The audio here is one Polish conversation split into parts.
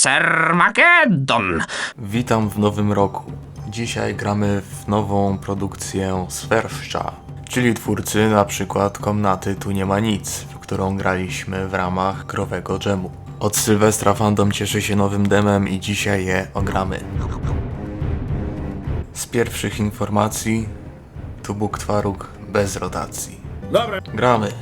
Sermageddon. Witam w nowym roku. Dzisiaj gramy w nową produkcję Swerszcza, czyli twórcy na przykład Komnaty Tu Nie Ma Nic, w którą graliśmy w ramach growego dżemu. Od Sylwestra fandom cieszy się nowym demem i dzisiaj je ogramy. Z pierwszych informacji tu Bóg Twaruk bez rotacji. Dobra. Gramy.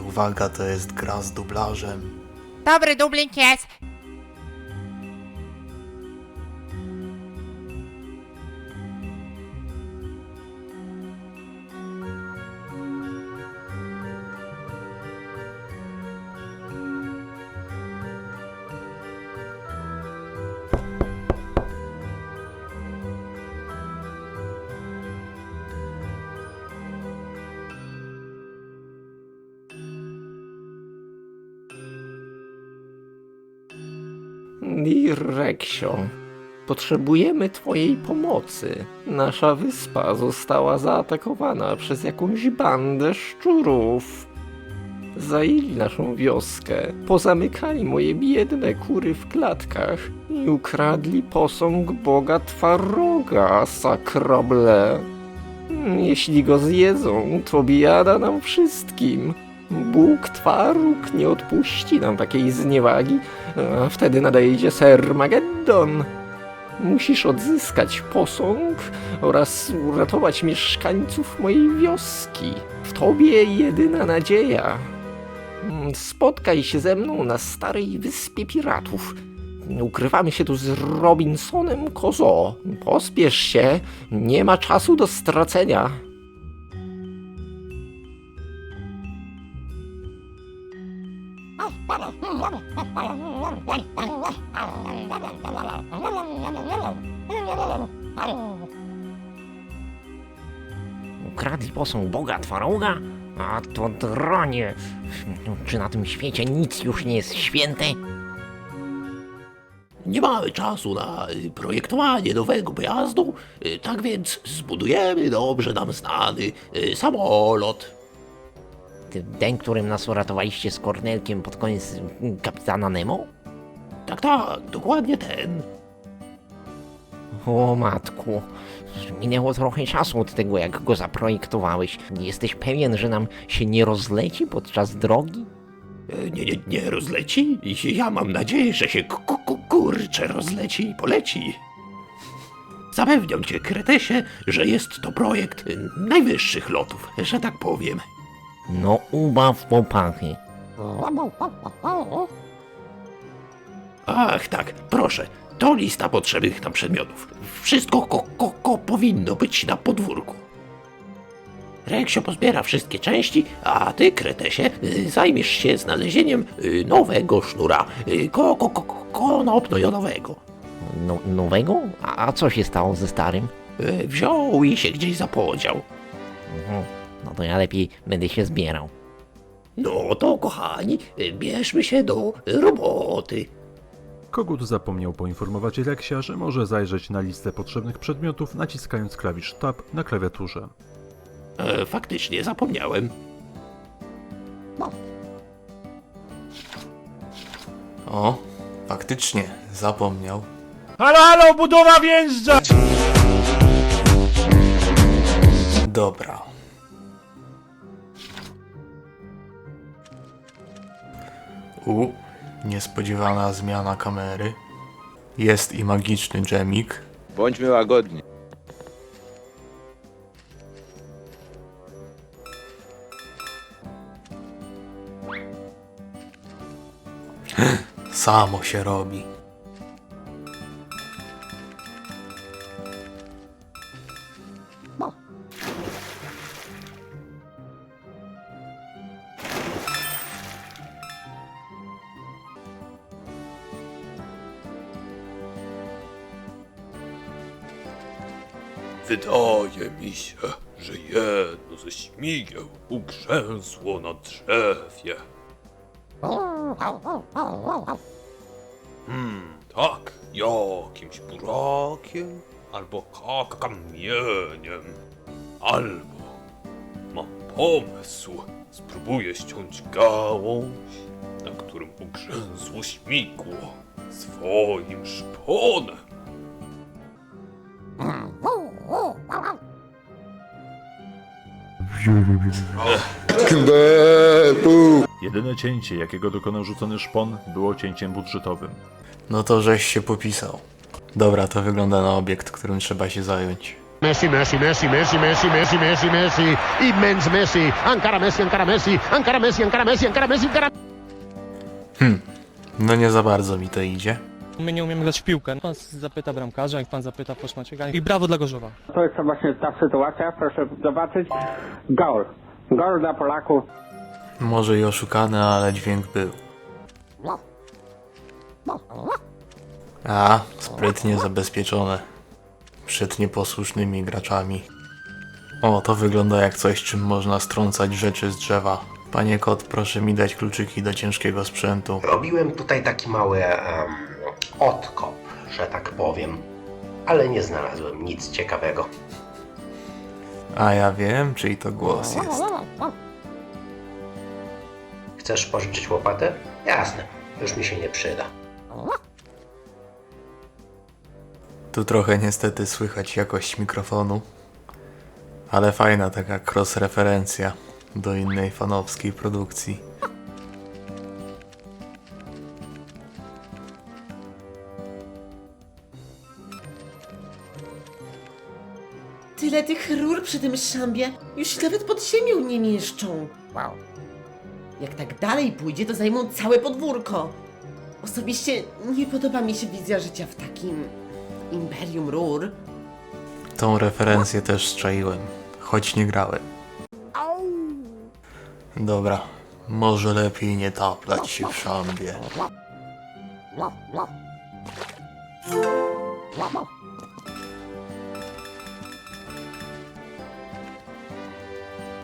Uwaga, to jest gra z dublażem. Dobry dublik jest. Reksio, potrzebujemy twojej pomocy. Nasza wyspa została zaatakowana przez jakąś bandę szczurów. Zajęli naszą wioskę, pozamykali moje biedne kury w klatkach i ukradli posąg boga Twaroga, sakrable. Jeśli go zjedzą, to biada nam wszystkim. Bóg Twaruk nie odpuści nam takiej zniewagi, a wtedy nadejdzie Sermageddon. Musisz odzyskać posąg oraz uratować mieszkańców mojej wioski. W tobie jedyna nadzieja. Spotkaj się ze mną na starej wyspie piratów. Ukrywamy się tu z Robinsonem Kozo. Pospiesz się, nie ma czasu do stracenia. Posąg Boga Twaroga? A to dronie. Czy na tym świecie nic już nie jest święte? Nie mamy czasu na y, projektowanie nowego pojazdu, y, tak więc zbudujemy dobrze nam znany y, samolot. Ten, którym nas uratowaliście z Kornelkiem pod koniec mm, kapitana Nemo? Tak, tak, dokładnie ten. O matku, minęło trochę czasu od tego, jak go zaprojektowałeś. Jesteś pewien, że nam się nie rozleci podczas drogi? Y, Nie, nie, nie rozleci? Ja mam nadzieję, że się ku, ku, kurcze rozleci i poleci. Zapewniam cię, Kretesie, że jest to projekt najwyższych lotów, że tak powiem. No ubaw popachy. Ach, tak, proszę. To lista potrzebnych nam przedmiotów. Wszystko ko, ko, ko powinno być na podwórku. Reksio pozbiera wszystkie części, a ty, Kretesie, zajmiesz się znalezieniem y, nowego sznura y, ko, ko, ko, ko, konopno-jodowego. No, nowego? A, co się stało ze starym? Y, Wziął i się gdzieś zapodział. Mhm. No to ja lepiej będę się zbierał. No to, kochani, bierzmy się do roboty. Kogut zapomniał poinformować Reksia, że może zajrzeć na listę potrzebnych przedmiotów naciskając klawisz Tab na klawiaturze. E, faktycznie zapomniałem. O, faktycznie, zapomniał. Halo, halo, budowa wjeżdża! Dobra. U, niespodziewana zmiana kamery. Jest i magiczny dżemik. Bądźmy łagodni. Samo się robi. Wydaje mi się, że jedno ze śmigieł ugrzęzło na drzewie. Hmm, tak, jakimś burakiem, albo ka- kamieniem, albo mam pomysł. Spróbuję ściąć gałąź, na którym ugrzęzło śmigło swoim szponem. Jedyne cięcie, jakiego dokonał rzucony szpon, było cięciem budżetowym. No to żeś się popisał. Dobra, to wygląda na obiekt, którym trzeba się zająć. Messi, Messi, Messi, Messi, Messi, Messi, Messi, Messi, immens Messi, encara Messi, encara Messi, encara Messi, encara Messi, encara Messi, encara... No nie za bardzo mi to idzie. My nie umiemy grać w piłkę. Pan zapyta bramkarza, jak pan zapyta Poszmacieka. I brawo dla Gorzowa. To jest właśnie ta sytuacja, proszę zobaczyć. Gol. Gol dla Polaków. Może i oszukany, ale dźwięk był. A, sprytnie zabezpieczone. Przed nieposłusznymi graczami. O, to wygląda jak coś, czym można strącać rzeczy z drzewa. Panie kot, proszę mi dać kluczyki do ciężkiego sprzętu. Robiłem tutaj taki mały em, odkop, że tak powiem, ale nie znalazłem nic ciekawego. A ja wiem, czyj to głos jest. Chcesz pożyczyć łopatę? Jasne, już mi się nie przyda. Tu trochę niestety słychać jakość mikrofonu. Ale fajna taka cross-referencja do innej fanowskiej produkcji. Tyle tych rur przy tym szambie już się nawet pod ziemią nie mieszczą. Wow. Jak tak dalej pójdzie, to zajmą całe podwórko. Osobiście nie podoba mi się wizja życia w takim imperium rur. Tą referencję też strzaiłem, choć nie grałem. Dobra, może lepiej nie taplać się w szambie.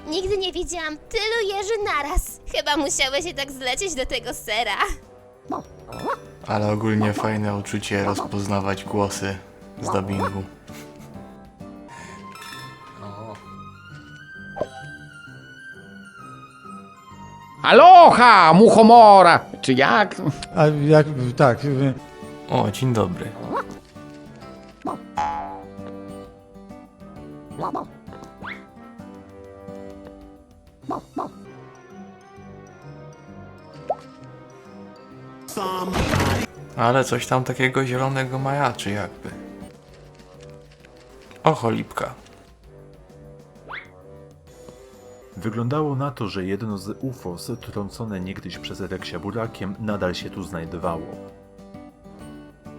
Nigdy nie widziałam tylu jeży naraz. Chyba musiały się tak zlecieć do tego sera. Ale ogólnie fajne uczucie rozpoznawać głosy z dubbingu. Aloha, muchomora! Czy jak? A jak, tak, y, O, dzień dobry. Ale coś tam takiego zielonego majaczy jakby. O, cholipka. Wyglądało na to, że jedno z UFOs trącone niegdyś przez Reksia burakiem nadal się tu znajdowało.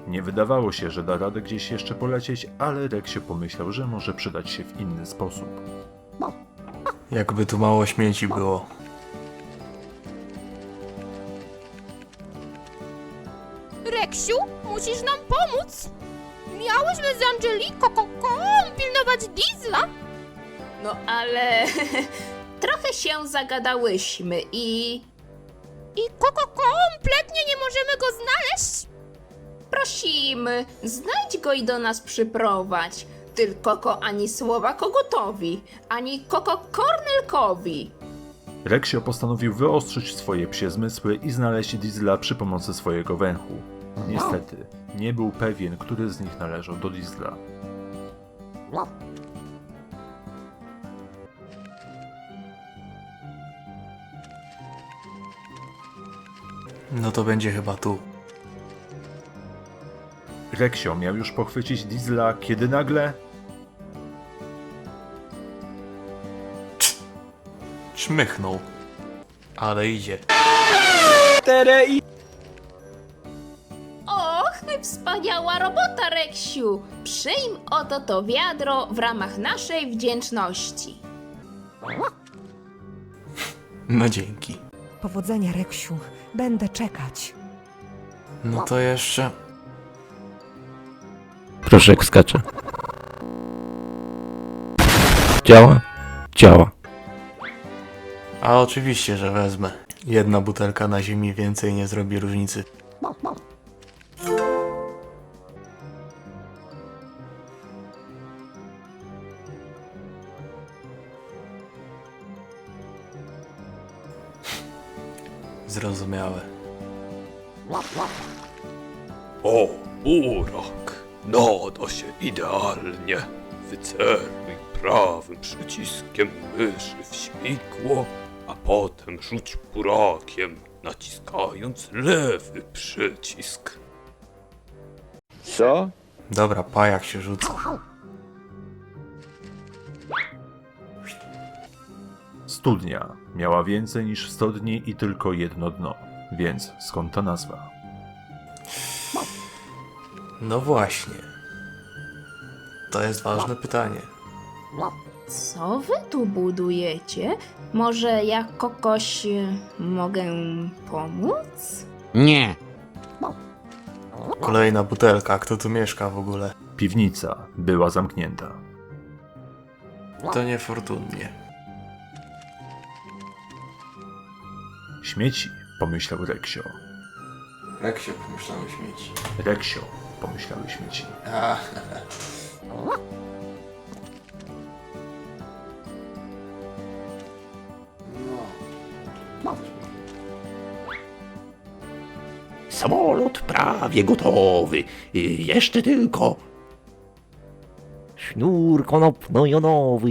Nie wydawało się, że da radę gdzieś jeszcze polecieć, ale Reksio pomyślał, że może przydać się w inny sposób. Jakby tu mało śmieci było. Reksiu, musisz nam pomóc. Miałyśmy z Angeliką Koką pilnować Diesla. No ale trochę się zagadałyśmy i I Koko kompletnie nie możemy go znaleźć. prosimy, znajdź go i do nas przyprowadź. Tylko ko ani słowa kogutowi, ani koko Kornelkowi. Reksio postanowił wyostrzyć swoje psie zmysły i znaleźć Diesla przy pomocy swojego węchu. Niestety, nie był pewien, który z nich należał do Diesla. No to będzie chyba tu. Reksio miał już pochwycić Diesla, kiedy nagle Czmychnął. Ale idzie. Och, wspaniała robota, Reksiu! Przyjm oto to wiadro w ramach naszej wdzięczności. No dzięki. Powodzenia, Reksiu. Będę czekać. No to jeszcze. Proszę jak skacze. Działa? Działa. A oczywiście, że wezmę. Jedna butelka na ziemi więcej nie zrobi różnicy. Zrozumiałe. O, burak! Nada się idealnie. Wyceluj prawym przyciskiem myszy w śmigło, a potem rzuć burakiem, naciskając lewy przycisk. Co? Dobra, pajak się rzuca. Studnia miała więcej niż 100 dni i tylko jedno dno, więc skąd ta nazwa? No właśnie. To jest ważne pytanie. Co wy tu budujecie? Może ja kogoś y, mogę pomóc? Nie. Kolejna butelka, kto tu mieszka w ogóle? Piwnica była zamknięta. To niefortunnie. Śmieci, pomyślał Reksio. Jak się pomyślały śmieci? Reksio, pomyślały śmieci. A. Samolot prawie gotowy. Y, Jeszcze tylko. Sznur konopno-jonowy.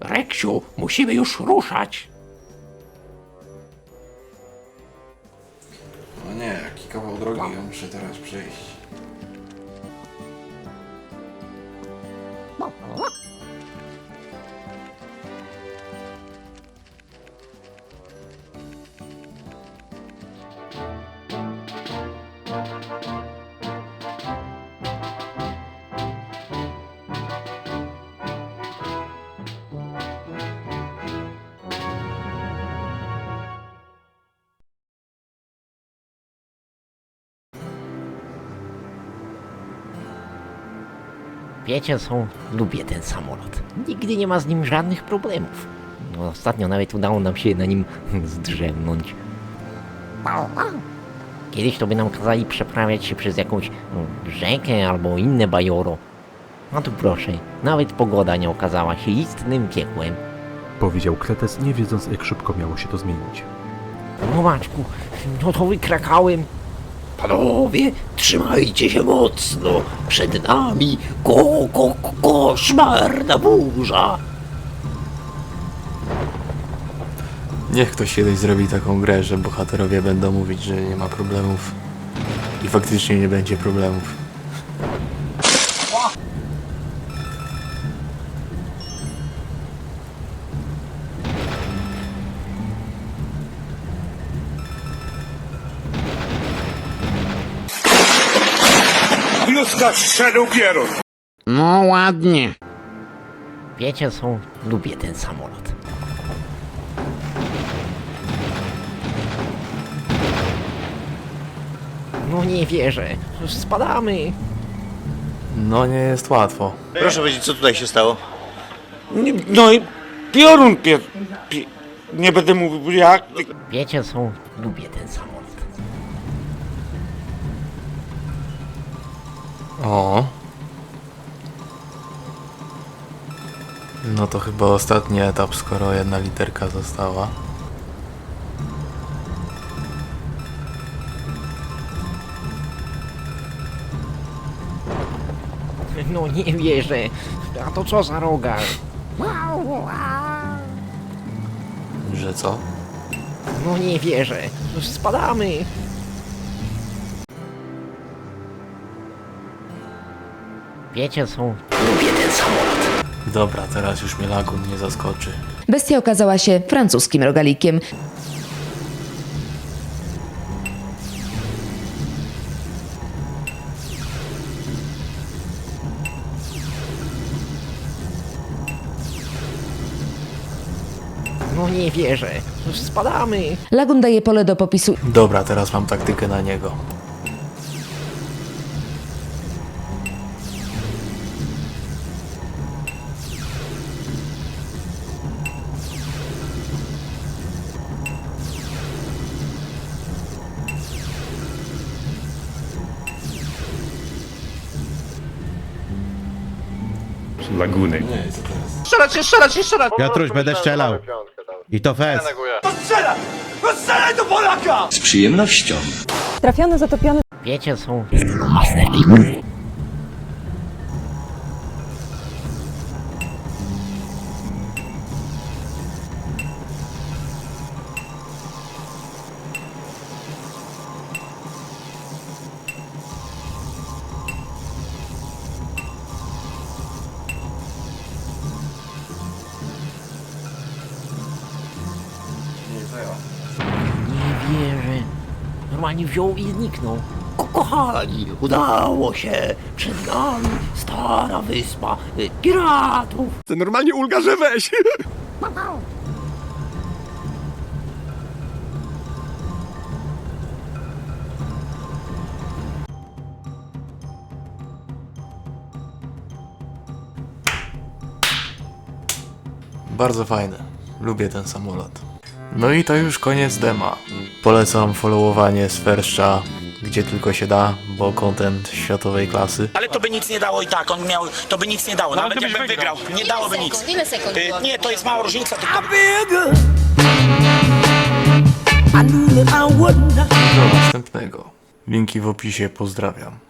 Reksiu, musimy już ruszać. No nie, jaki kawał drogi ja muszę teraz przejść. Wiecie co? Lubię ten samolot. Nigdy nie ma z nim żadnych problemów. No, ostatnio nawet udało nam się na nim zdrzemnąć. Kiedyś to by nam kazali przeprawiać się przez jakąś no, rzekę albo inne bajoro. No tu proszę, nawet pogoda nie okazała się istnym piekłem. Powiedział Kretes, nie wiedząc jak szybko miało się to zmienić. No Maćku, no to wykrakałem. Panowie, trzymajcie się mocno. Przed nami ko, ko, ko, koszmarna burza. Niech ktoś kiedyś zrobi taką grę, że bohaterowie będą mówić, że nie ma problemów. I faktycznie nie będzie problemów. Kluska strzelił pierun. No ładnie. Wiecie co? Lubię ten samolot. No nie wierzę. Spadamy. No nie jest łatwo. Proszę powiedzieć, co tutaj się stało? No i piorun pier... pi- Nie będę mówił jak. Wiecie co? Lubię ten samolot. O. No to chyba ostatni etap, skoro jedna literka została. No nie wierzę. A to co za roga? Że co? No nie wierzę. Spadamy. Wiecie co? Lubię ten samolot. Dobra, teraz już mnie lagun nie zaskoczy. Bestia okazała się francuskim rogalikiem. No nie wierzę. Spadamy. Lagun daje pole do popisu Dobra, teraz mam taktykę na niego. Laguny. Strzelać się, strzelać się, strzelać! Piotruś, będę strzelał. I to fest. Z przyjemnością. Trafiony, zatopiony. Wiecie, są... Normalnie wziął i zniknął. Ko kochani, udało się! Przed nami stara wyspa y, piratów! To normalnie ulga, że weź! Bardzo fajne. Lubię ten samolot. No i to już koniec dema. Polecam followowanie Sferszcza, gdzie tylko się da, bo content światowej klasy. Ale to by nic nie dało i tak, on miał, to by nic nie dało, nawet jakbym wygrał, nie dałoby nic. Ile sekund Y, było? Nie, to jest mała różnica, tylko... Do następnego. Linki w opisie, pozdrawiam.